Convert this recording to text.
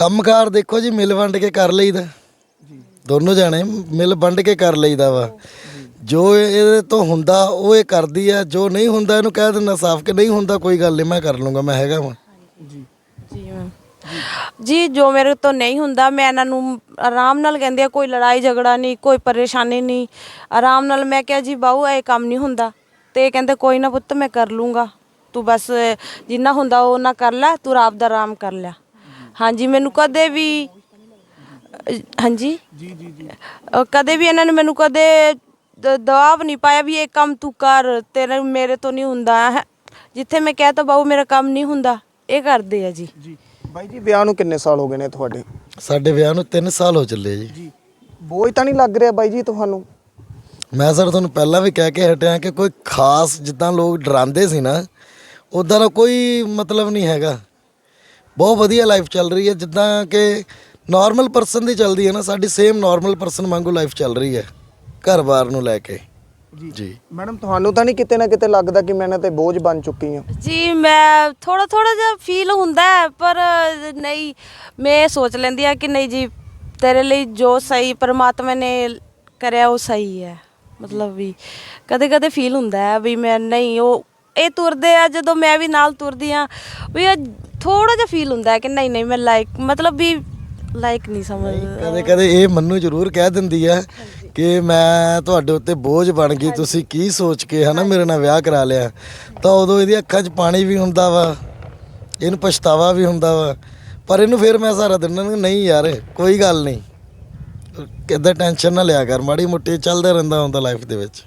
ਕੰਮਕਾਰ ਦੇਖੋ ਜੀ ਮਿਲ ਵੰਡ ਕੇ ਕਰ ਲਈਦਾ। ਦੋਨੋਂ ਜਾਣੇ ਮਿਲ ਵੰਡ ਕੇ ਕਰ ਲਈਦਾ ਵਾ। ਜੋ ਇਹਦੇ ਤੋਂ ਹੁੰਦਾ ਉਹ ਇਹ ਕਰਦੀ ਆ। ਜੋ ਨਹੀਂ ਹੁੰਦਾ ਇਹਨੂੰ ਕਹਿ ਦਿੰਦਾ ਸਾਫ਼ ਕਿ ਨਹੀਂ ਹੁੰਦਾ ਕੋਈ ਗੱਲ ਨਹੀਂ ਮੈਂ ਕਰ ਲੂੰਗਾ ਮੈਂ ਹੈਗਾ ਵਾਂ। ਜੀ। ਮੈਮ ਜੀ ਜੋ ਮੇਰੇ ਤੋਂ ਨਹੀਂ ਹੁੰਦਾ ਮੈਂ ਇਹਨਾਂ ਨੂੰ ਆਰਾਮ ਨਾਲ ਕਹਿੰਦੀ ਆ ਕੋਈ ਲੜਾਈ ਝਗੜਾ ਨਹੀਂ ਕੋਈ ਪਰੇਸ਼ਾਨੀ ਨਹੀਂ। ਆਰਾਮ ਨਾਲ ਮੈਂ ਕਿਹਾ ਜੀ ਬਾਊ ਇਹ ਕੰਮ ਨਹੀਂ ਹੁੰਦਾ। ਤੇ ਇਹ ਕਹਿੰਦੇ ਕੋਈ ਨਾ ਪੁੱਤ ਮੈਂ ਕਰ ਲੂੰਗਾ। ਤੂੰ ਬਸ ਜਿੰਨਾ ਹੁੰਦਾ ਉਹ ਨਾ ਕਰ ਲੈ ਤੂੰ ਆਪ ਦਾ ਆਰਾਮ ਕਰ ਲਿਆ। ਹਾਂਜੀ ਮੈਨੂੰ ਕਦੇ ਵੀ ਹਾਂਜੀ? ਜੀ ਜੀ ਜੀ। ਕਦੇ ਵੀ ਇਹਨਾਂ ਨੇ ਮੈਨੂੰ ਕਦੇ ਦ- ਦਬਾਅ ਨਹੀਂ ਪਾਇਆ ਵੀ ਇਹ ਕੰਮ ਤੂੰ ਕਰ ਤੇਰੇ ਮੇਰੇ ਤੋਂ ਨਹੀਂ ਹੁੰਦਾ ਹੈ? ਜਿੱਥੇ ਮੈਂ ਕਹਿ ਤਾ ਬਾਊ ਮੇਰਾ ਕੰਮ ਨਹੀਂ ਹੁੰਦਾ ਇਹ ਕਰਦੇ ਆ ਜੀ। ਜੀ। ਬਾਈ ਜੀ ਵਿਆਹ ਨੂੰ ਕਿੰਨੇ ਸਾਲ ਹੋ ਗਏ ਨੇ ਤੁਹਾਡੇ? ਸਾਡੇ ਵਿਆਹ ਨੂੰ 3 ਸਾਲ ਹੋ ਚੱਲੇ ਜੀ। ਜੀ। ਬੋਝ ਤਾਂ ਨਹੀਂ ਲੱਗ ਰਿਹਾ ਬਾਈ ਜੀ ਤੁਹਾਨੂੰ? ਮੈਂ ਸਰ ਤੁਹਾਨੂੰ ਪਹਿਲਾਂ ਵੀ ਕਹਿ ਕੇ ਹਟਿਆ ਕਿ ਕੋਈ ਖਾਸ ਜਿੱਦਾਂ ਲੋਕ ਡਰਾਉਂਦੇ ਸੀ ਨਾ ਉਦਾਂ ਦਾ ਕੋਈ ਮਤਲਬ ਨਹੀਂ ਹੈਗਾ। ਬਹੁਤ ਵਧੀਆ ਲਾਈਫ ਚੱਲ ਰਹੀ ਹੈ ਜਿੱਦਾਂ ਕਿ ਨਾਰਮਲ ਪਰਸਨ ਦੀ ਚੱਲਦੀ ਹੈ ਨਾ ਸਾਡੀ ਸੇਮ ਨਾਰਮਲ ਪਰਸਨ ਵਾਂਗੂ ਲਾਈਫ ਚੱਲ ਰਹੀ ਹੈ ਘਰ-ਬਾਰ ਨੂੰ ਲੈ ਕੇ। ਜੀ। ਮੈਡਮ ਤੁਹਾਨੂੰ ਤਾਂ ਨਹੀਂ ਕਿਤੇ ਨਾ ਕਿਤੇ ਲੱਗਦਾ ਕਿ ਮੈਂ ਇਹਨਾਂ ਤੇ ਬੋਝ ਬਣ ਚੁੱਕੀ ਹਾਂ? ਜੀ ਮੈਂ ਥੋੜਾ ਥੋੜਾ ਜਿਹਾ ਫੀਲ ਹੁੰਦਾ ਹੈ ਪਰ ਨਹੀਂ ਮੈਂ ਸੋਚ ਲੈਂਦੀ ਆ ਕਿ ਨਹੀਂ ਜੀ ਤੇਰੇ ਲਈ ਜੋ ਸਹੀ ਪਰਮਾਤਮਾ ਨੇ ਕਰਿਆ ਉਹ ਸਹੀ ਹੈ। ਮਤਲਬ ਵੀ ਕਦੇ ਕਦੇ ਫੀਲ ਹੁੰਦਾ ਹੈ ਵੀ ਮੈਂ ਨਹੀਂ ਉਹ ਇਹ ਤੁਰਦੇ ਆ ਜਦੋਂ ਮੈਂ ਵੀ ਨਾਲ ਤੁਰਦੀ ਆ ਵੀ ਥੋੜਾ ਜਿਹਾ ਫੀਲ ਹੁੰਦਾ ਹੈ ਕਿ ਨਹੀਂ ਨਹੀਂ ਮੈਂ ਲਾਈਕ ਮਤਲਬ ਵੀ ਲਾਈਕ ਨਹੀਂ ਸਮਝ ਕਦੇ ਕਦੇ ਇਹ ਮੰਨੂ ਜ਼ਰੂਰ ਕਹਿ ਦਿੰਦੀ ਹੈ ਕਿ ਮੈਂ ਤੁਹਾਡੇ ਉੱਤੇ ਬੋਝ ਬਣ ਗਈ ਤੁਸੀਂ ਕੀ ਸੋਚ ਕੇ ਹਨਾ ਮੇਰੇ ਨਾਲ ਵਿਆਹ ਕਰਾ ਲਿਆ। ਤਾਂ ਉਦੋਂ ਇਹਦੀ ਅੱਖਾਂ 'ਚ ਪਾਣੀ ਵੀ ਹੁੰਦਾ ਵਾ ਇਹਨੂੰ ਪਛਤਾਵਾ ਵੀ ਹੁੰਦਾ ਵਾ। ਪਰ ਇਹਨੂੰ ਫਿਰ ਮੈਂ ਸਾਰਾ ਦਿਨ ਨਹੀਂ ਯਾਰ ਕੋਈ ਗੱਲ ਨਹੀਂ। ਕਿੱਦਾਂ ਟੈਨਸ਼ਨ ਨਾ ਲਿਆ ਕਰ ਮਾੜੀ ਮੋਟੀ ਚੱਲਦਾ ਰਹਿੰਦਾ ਹੁੰਦਾ ਲਾਈਫ ਦੇ ਵਿੱਚ।